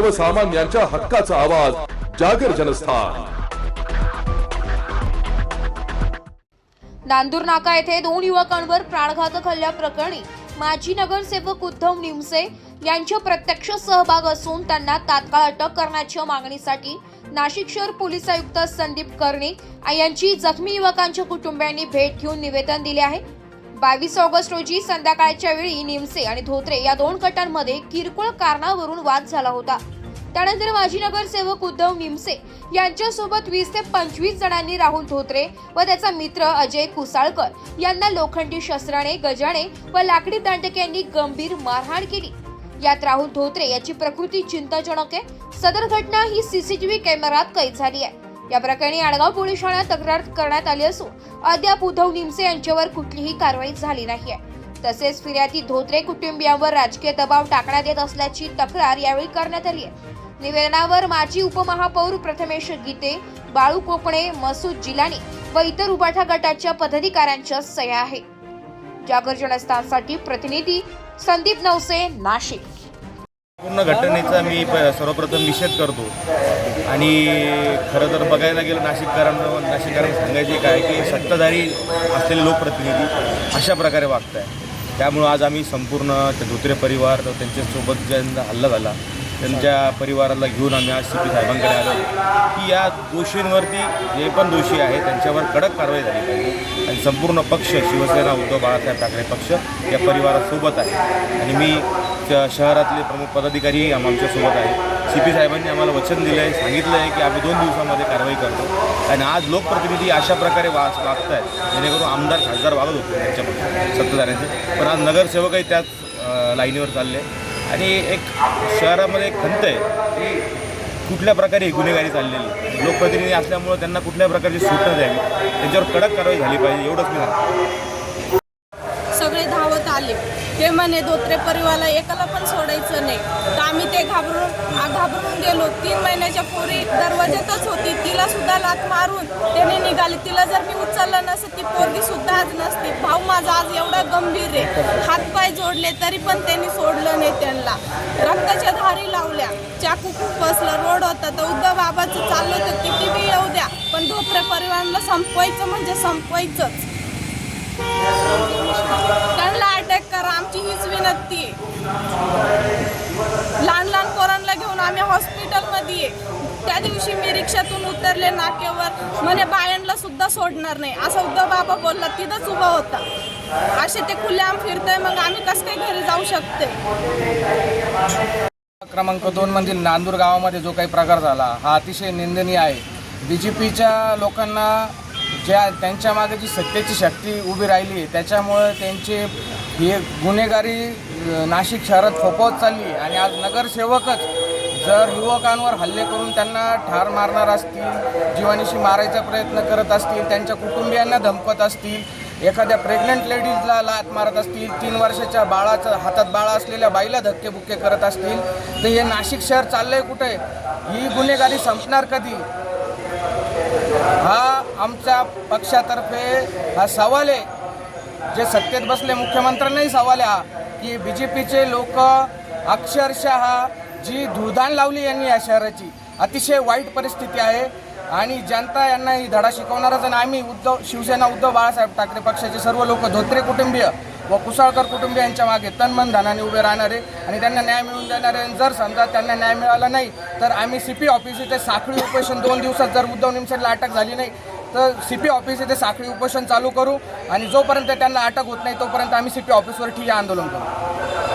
सर्वसामान्यांच्या हक्काचा आवाज जागर जनस्थान. नांदूर नाका येथे दोन युवकांवर प्राणघातक हल्ल्याप्रकरणी माजी नगरसेवक उद्धव निमसे यांचा प्रत्यक्ष सहभाग असून त्यांना तात्काळ अटक करण्याच्या मागणीसाठी नाशिक शहर पोलीस आयुक्त संदीप कर्णिक यांची जखमी युवकांच्या कुटुंबियांनी भेट घेऊन निवेदन दिले आहे. बावीस ऑगस्ट रोजी संध्याकाळच्या वेळी निमसे आणि धोत्रे या दोन गटांमध्ये किरकोळ कारणावरून वाद झाला होता. त्यानंतर माजी नगरसेवक उद्धव निमसे यांच्यासोबत वीस ते पंचवीस जणांनी राहुल धोत्रे व त्याचा मित्र अजय कुसाळकर यांना लोखंडी शस्त्राने गजाने व लाकडी दांडक्यांनी गंभीर मारहाण केली. यात राहुल धोत्रे याची प्रकृती चिंताजनक आहे. सदर घटना ही सीसीटीव्ही कॅमेऱ्यात कैद झाली आहे. या प्रकरणी आडगाव पोलीस ठाण्यात तक्रार करण्यात आली असून अद्याप उद्धव निमसे यांच्यावर कुठलीही कारवाई झाली नाही आहे तसेच फिर्यादी धोत्रे कुटुंबियांवर राजकीय दबाव टाकण्यात येत असल्याची तक्रार यावेळी करण्यात आली आहे निवेदनावर माजी उपमहापौर प्रथमेश गीते बाळू कोकणे मसूद जिलानी व इतर उबाठा गटाच्या पदाधिकाऱ्यांच्या सह्या आहे. जागर जनस्थानसाठी प्रतिनिधी संदीप नवसे नाशिक. पूर्ण घटनेचा मी प- सर्वप्रथम निषेध करतो. आणि खरं तर बघायला गेलं नाशिककरांना नाशिककरांना सांगायचे काय की सत्ताधारी असलेले लोकप्रतिनिधी अशा प्रकारे वागत आहे त्यामुळं आज आम्ही संपूर्ण ते धोत्रे परिवार त्यांच्यासोबत ज्यांचा हल्ला झाला त्यांच्या परिवाराला घेऊन आम्ही आज सी पी साहेबांकडे आलो. की या दोषींवरती जे पण दोषी आहे त्यांच्यावर कडक कारवाई झाली पाहिजे. आणि संपूर्ण पक्ष शिवसेना उद्धव बाळासाहेब ठाकरे पक्ष या परिवारासोबत आहे. आणि मी शहरातले प्रमुख पदाधिकारीही आमच्यासोबत आहे. सी पी साहेबांनी आम्हाला वचन दिलं आहे सांगितलं आहे की आम्ही दोन दिवसामध्ये कारवाई करतो. आणि आज लोकप्रतिनिधी अशा प्रकारे वा वागत आहेत जेणेकरून आमदार खासदार वागत होते त्यांच्यामध्ये. सत्ताधाऱ्यांचे. पण आज नगरसेवकही त्याच लाईनीवर चालले. आणि एक शहरामध्ये एक खंत आहे की कुठल्या प्रकारे ही गुन्हेगारी चाललेली लोकप्रतिनिधी असल्यामुळं त्यांना कुठल्या प्रकारची सूट द्यावी. त्यांच्यावर कडक कारवाई झाली पाहिजे एवढंच मी सांगतो. सगळे धावत आले. ते म्हणे धोत्रे परिवाराला एकाला पण सोडायचं नाही. तर आम्ही घाबरून घाबरून गेलो. तीन महिन्याच्या पोरी दरवाज्यातच होती. तिला सुद्धा लात मारून त्याने निघाली. तिला जर मी उचललं नसतं ती पोरगी सुद्धा आज नसती. भाऊ माझा आज एवढा गंभीर आहे. हातपाय जोडले तरी पण त्यांनी सोडलं नाही त्यांना. रक्ताच्या धारी लावल्या. चाकू खूप बसलं. रोड होता तर उद्धव बाबाचं चाललं तर किती बी येऊ द्या. पण धोत्रे परिवाराला संपवायचं म्हणजे संपवायचंच. त्यांना अटॅक करा. आमची हीच विनंती आहे. लहान लहान आम्ही हॉस्पिटलमध्ये आहे. त्या दिवशी मी रिक्षातून उतरले नाक्यावर. म्हणे बायांना सुद्धा सोडणार नाही. असं उद्धव बाबा बोलला तिथंच उभा होता. असे ते खुलेआम फिरतोय मग आम्ही कसं काही घरी जाऊ शकते क्रमांक दोन म्हणजे नांदूर गावामध्ये जो काही प्रकार झाला हा अतिशय निंदनीय आहे. बी जे पीच्या लोकांना ज्या त्यांच्या मागे जी सत्तेची शक्ती उभी राहिली आहे त्याच्यामुळे त्यांचे हे गुन्हेगारी नाशिक शहरात फोपवत चालली आणि आज नगरसेवकच जर युवकांवर हल्ले करून त्यांना ठार मारणार असतील जीवानीशी मारायचा प्रयत्न करत असतील त्यांच्या कुटुंबियांना धमकत असतील एखाद्या प्रेग्नंट लेडीजला लात मारत असतील तीन वर्षाच्या बाळाचं हातात बाळा असलेल्या बाईला धक्केबुक्के करत असतील तर हे नाशिक शहर चाललंय कुठे? ही गुन्हेगारी संपणार कधी? हा आमच्या पक्षातर्फे हा सवाल आहे. जे सत्तेत बसले मुख्यमंत्र्यांनाही सवाल आहे हा की बी जे पीचे लोक अक्षरशः जी धुळदाण लावली यांनी या शहराची. अतिशय वाईट परिस्थिती आहे. आणि जनता यांना ही धडा शिकवणारच आणि आम्ही उद्धव शिवसेना उद्धव बाळासाहेब ठाकरे पक्षाचे सर्व लोक धोत्रे कुटुंबीय व कुसाळकर कुटुंबीय यांच्या मागे तनमन धनाने उभे राहणारे आणि त्यांना न्याय मिळवून देणारे आणि जर समजा त्यांना न्याय मिळाला नाही तर आम्ही सी पी ऑफिस इथे साखळी उपोषण दोन दिवसात जर उद्धव निमसेला अटक झाली नाही तर सी पी ऑफिस इथे साखळी उपोषण चालू करू आणि जोपर्यंत त्यांना अटक होत नाही तोपर्यंत आम्ही सी पी ऑफिसवर ठीक आंदोलन करू.